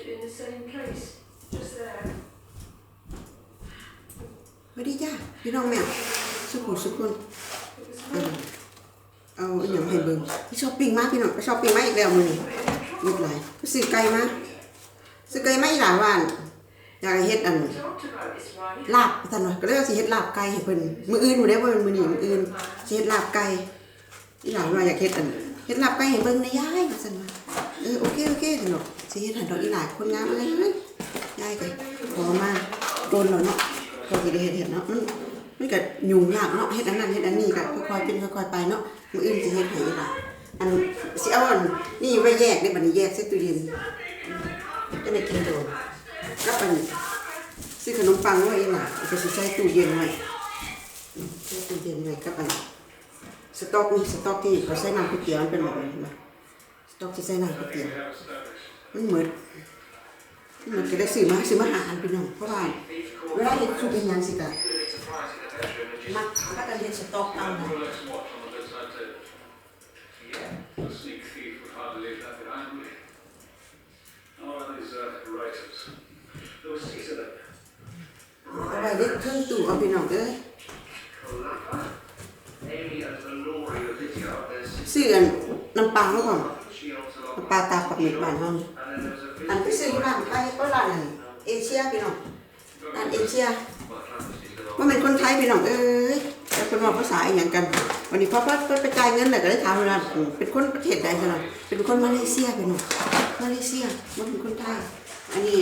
it in the same place, just there. สวัสดีจ้าพี่น้องแม่สุขุมสุขุน It was เออเอาอหย่างให้เบิ่งไปช้อปปิ้งมาพี่น้องไปช้อปปิ้งมาอีกแล้วมื้อนี้ยุดหลายไปซื้อไก่มาซื้อไก่มาอีหลายวันอยากให้เฮ็ดอัน talked about this, right? ลาบท่านว่าก็เลยว่าสิเฮ็ดลาบไก่ให้เพิ่นมื้ออื่นบ่ได้บ่แม่นมื้อนี้มื้ออื่นสิเฮ็ดลาบไก่อีหลานว่าอยากเฮ็ดอันเฮ็ดลาบไก่ให้เบิ่งนะยายว่าซั่นว่า เออโอเคโอเคท่านบอกสิเฮ็ดให้ดอกอีหลานคนงามเลยยายก็ขอมาโดนแล้วเนาะพอสิได้เฮ็ดเฮ็ดเนาะมันมันก็ยุ่งยากเนาะเฮ็ดอันนั้นเฮ็ดอันนี้ก็ค่อยๆเป็นค่อยๆไปเนาะมื้ออื่นสิเฮ็ดให้อีหลาอันสิเอาอันนี่ไว้แยกได้บัดนี้แยกใส่ตู้เย็นจะได้กินโดนกับอันซื้อขนมปังไว้เองล่ะก็สิใส่ตู้เย็นไว้ใส่ตู้เย็นไว้กับอันสต๊อกนี่สต๊อกที่เขาใส่น้ำก๋วยเตี๋ยวมันเป็นแบบนี้เห็นไหมสต๊อกที่ใส่น้ำก๋วยเตี๋ยวมันเหมือนมันเหมือนก็ได้ซื้อมาซื้อมาหาอันพี่น้องเพราะว่าเวลาเฮ็ดซุปเป็นยังสิกะมักถ้ากันเฮ็ดสต๊อกเอานะ The sneak thief would hardly leave that behind, would he? Oh, these uh, writers. There were six of them. เอาไว้เด็ดเครื่องตู้เอาพี่น้องเด้อ Amy and Lenore video. There's ซื้อน้ำปลาแล้วก่อน she also น้ำ ปลาตาปักเม็ดบ้านเฮานี่อันไปซื้ออยู่ร้านไทยก็ร้านเอเชียพี่น้องร้านเอเชียว่าเป็นคนไทยพี่น้องเอ้ยแต่คนว่าภาษาอย่างกัน วันนี้พ่อพ่อไปจ่ายเงินเลยก็ได้ถามเว่าเป็นคนประเทศใดกันะเป็นคนมาเลเซียพี่น้องมาเลเซียมันเป็นคนไทยอันนี้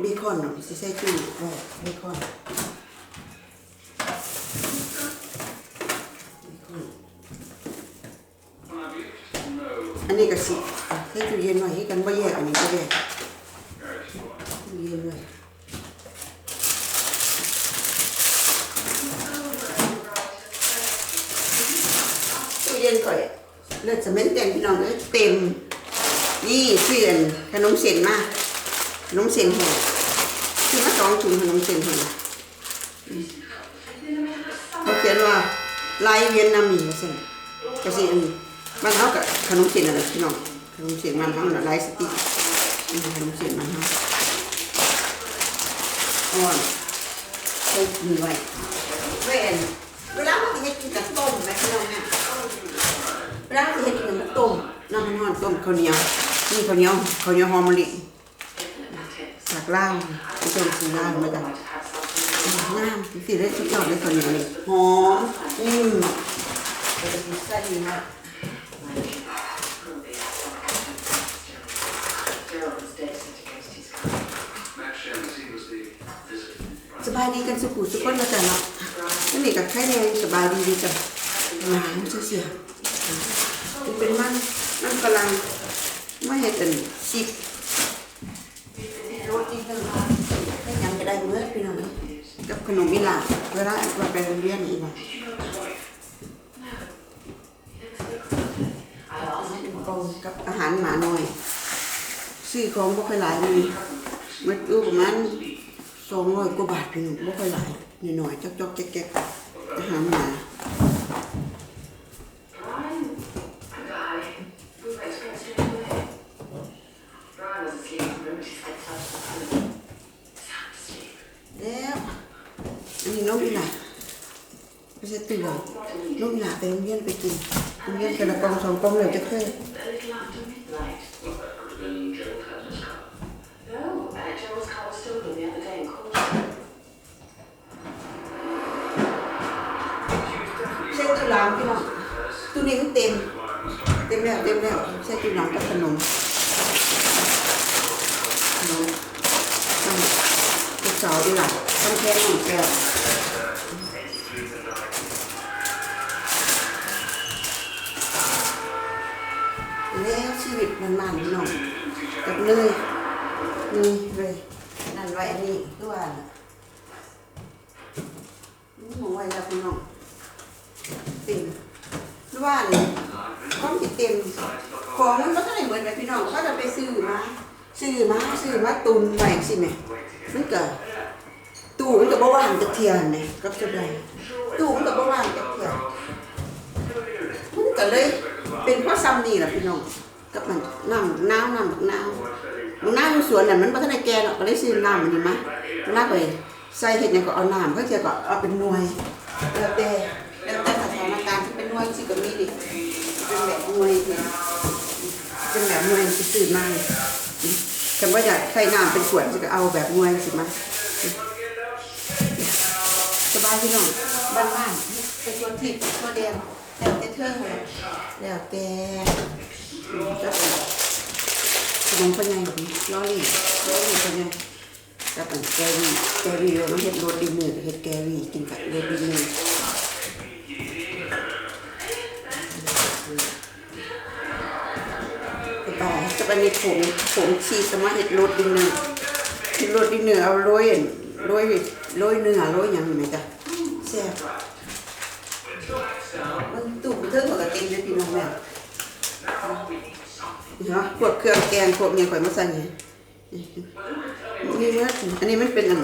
เบคอนเนาะสิใส่ตู้ไว้เบคอนอั นนี้ก็สิใส่ตู้เย็นไว้ให้กันบ่แยกอันนี้ก็แยกตู้เย็นไว้ตู้เย็นก่อยเลือดสเมนเต็มพี่น้องเลยเต็ม นี่เสื่อนขนมเส้นมาขนมเส้นห้งคือมาสองถุงขนมเส้นห้งอืมเขาเขียนว่าลายเวียนนามีว่าซั่นก็สิอันบ้านเฮากับขนมเส้นอะไรพี่น้องขนมเส้นมันเฮาน่ะลายสติกนี่ขนมเส้นมันเฮาอ่อนใส่มือไว้เว้นเวลาเราสิเฮ็ดกินกับต้มแม่พี่น้องเนี่ยเวลาที่เฮ็ดขนมต้มน้ำมันร้อนต้มข้าวเหนียวนี่ข้าวเหนียวข้าวเหนียวหอมมะลิสักล่างไม่ต้องซื้อล่างมาจ้ะงามสิได้สุดยอดเลยข้าวเหนียวนี่หอมอืมเราจะกินไส้ดีมาก สบายดีกันสุขุสุขคนมาจ้ะเนาะนั่นนี่กับไข่แดงสบายดีดีจ้ะหนาวเสียมันเป็นมันมันกำลังไม่เห็นเป็นชิปรสอีกแล้วให้ยังก็ได้เมื่อพี่น้องกับขนมอีหลาเวลาเราไปโรงเรียนอีหลากอง กับอาหารหมาหน่อย ซื้อของบ่ค่อยหลายมีมันอยู่ประมาณสองร้อยกว่าบาทพี่น้องบ่ค่อยหลายหน่อยๆจอกๆแจ๊กๆอาหารหมาแล้วอันนี้นกอีหลาไม่ใช่ตื่นนกอีหลาไปโรงเรียนไปกิน โรงเรียนกันละกองสองกองเดี๋ยวจะเคย A little after midnight. Well, that could have been Joe Hatton's car. No, uh, Gerald's car was stolen the other day in Colchester. เส้นจุฬาพี่น้องตู้นี้มันเต็ม เต็มแล้วเต็มแล้วเส้นจุฬากับขนมขนมขนมลูกสาวอีหลาทำแค่นี้แล้วแล้วชีวิต มันมันพี่น้องกับเนยนี่เลยนั่นไว้อันนี้ตัวน่ะนี่มองไว้แล้วพี่น้องเต็มตัวนี่ของที่เต็มของมันก็ได้เหมือนแบบพี่น้องเขาจะไปซื้อมาซื้อมาซื้อมาตุนไว้สิแม่มันก็ตู้มันก็บ่ว่างตะเทียนนี่กับสุดใดตู้มันก็บ่ว่างตะเทียนมันก็เลยเป็นเพราะซ้ำนี่แหละพี่น้อง กับมันน้ำน้ำน้ำบักน้ำมันน้ำอยู่สวนน่ะมันบ่ทันได้แก่เนาะก็เลยซื้อน้ำมันนี่มามันน่าไปใส่เฮ็ดหยังก็เอาน้ำเพิ่นจะก็เอาเป็นหน่วยแล้วแต่แล้วแต่สถานการณ์ที่เป็นหน่วยสิก็มีดิเป็นแบบหน่วยเนี่ยเป็นแบบหน่วยสิซื้อมาคำว่าอยากใส่น้ำเป็นขวดสิก็เอาแบบหน่วยสิมาสบายพี่น้องบ้านๆ เป็นตัวที่ตัวเดียวแล้วแต่เธอแล้วแต่จะเป็นขนมปังไงแบบนี้ล้อลี่ล้อลี่ปังไงกับอันแกรี่แกรี่เราเฮ็ดโรดดินเนอเฮ็ดแกรี่กินกับโรดดินเนอร์ไปจะไปมีผงผงชีสมาเฮ็ดโรดดินเนอเฮ็ดโรดดินเนอเอาโรยอันโรยโรยเนื้อโรยยังไหมจ๊ะแซ่บมันตุ่มเทิงกับกระเทียมเลยพี่น้องแม่เนาะพวกเครื่องแกงพวกเนี้ยข่อยมาใส่ไงนี่มันอันนี้มันเป็นอัน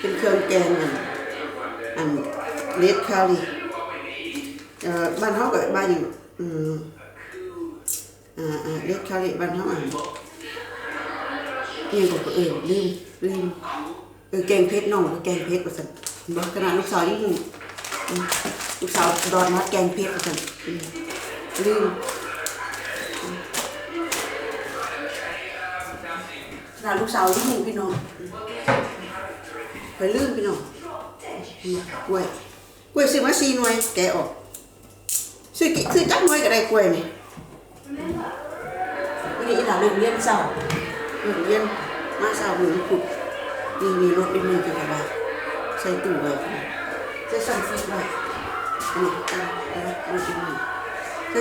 เป็นเครื่องแกงอันอันเลดคารีเอ่อบ้านเฮาก็บ้านอย่างอืมอ่าอ่าเลดคารีบ้านเฮาอะนี่ก็เออลืมลืมเออแกงเผ็ดน้องก็แกงเผ็ดว่าซั่นบ่ขนาดลูกสาวยังหูอืม ลูกสาวดอนมาแกงเผ็ดกันลืมหลาลูกสาวที่หนึ่งพี่น้องไปลื่นพี่น้องกล้วยกล้วยซื้อมาสี่หน่วยแกออกซื้อกี่ซื้อจักหน่วยก็ได้กล้วยนี่วันนี้อีหลานเลิกเรียนเช้าเลิกเรียนมาเช้ามือขุดนี่มีรถเป็นมือกันอะไรใส่ตู้ไว้ใส่ส่งฟิตไว้ นี่ตั้งแล้วรถเป็นมือใส่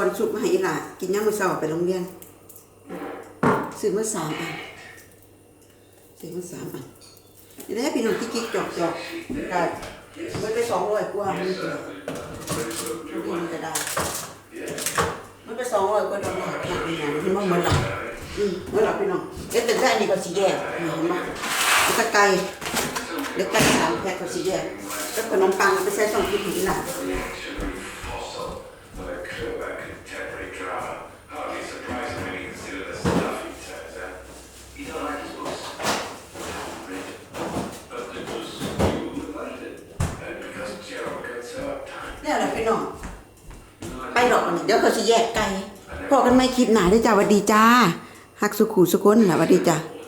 อนซุปมาให้อีหล่ากินย่างมือเช้าไปโรงเรียนซื้อมาสามอันซื้อมาสามอันนี่แหละพี่น้องที่กิ๊กจอกจอกได้มันไปสองร้อยกว่ามันเดียวมันก็ได้มันไปสองร้อยกว่าดอลลาร์เนี่ยพี่น้องมันเหมือนหลักอืมเมื่อหลับพี่น้องเด็กแต่แค่นี้ก็สีแยกนี่เห็นไหมแล้วก็ไก่เด็กไก่สามแพ็คก็สีแยกแล้วขนมปังก็ไปใส่สองกินถึงหลัง ดี๋ยวเขาสีแยกไก่พอกันไม่คิดหนาด้วยจ้าหวัดดีจ้าฮักสุขูสุคนแหละหวัดดีจ้า Oh,